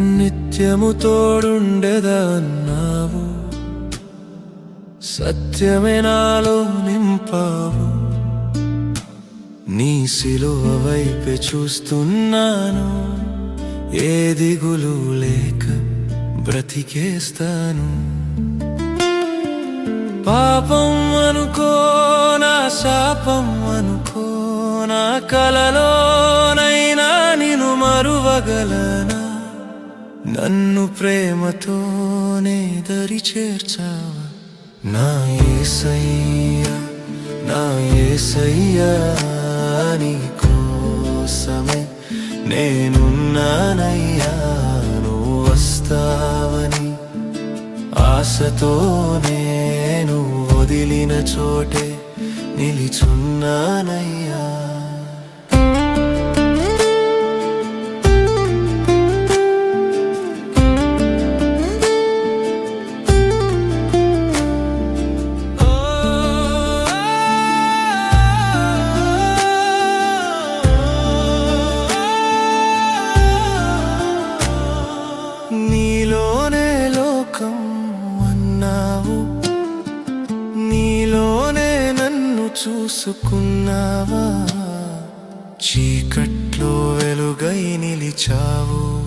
నిత్యము తోడుండెదన్నావు. సత్యమే నాలో నింపావు. నీ సిలువ వైపే చూస్తున్నాను. ఏ దిగులు లేక బ్రతికేస్తాను. పాపం అనుకో నా శాపం అనుకో నా కలలోనైనా నిన్ను మరువగలనా. నన్ను ప్రేమతోనే దరి చేర్చావా? నా ఏసయ్యా నా ఏసయ్యా నీ కోసమే నేనున్నానయ్యా నువ్వు వస్తావని ఆశతో నేను వదిలిన చోటే నిలిచున్నానయ్యా. చూసుకున్నావా? చీకట్లో వెలుగై నిలిచావు.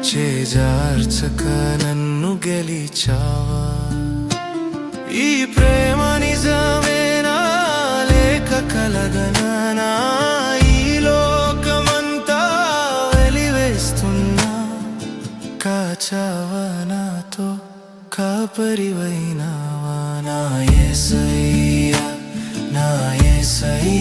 చేజార్చక నన్ను గెలిచావా? ఈ ప్రేమ నిజమేనా లేక కలగనా ఈ లోకమంతా వెలివేస్తున్నా? కాచావా నాతో? కాపరివైనావా? నా ఏసయ్యా నా ఏసయ్యా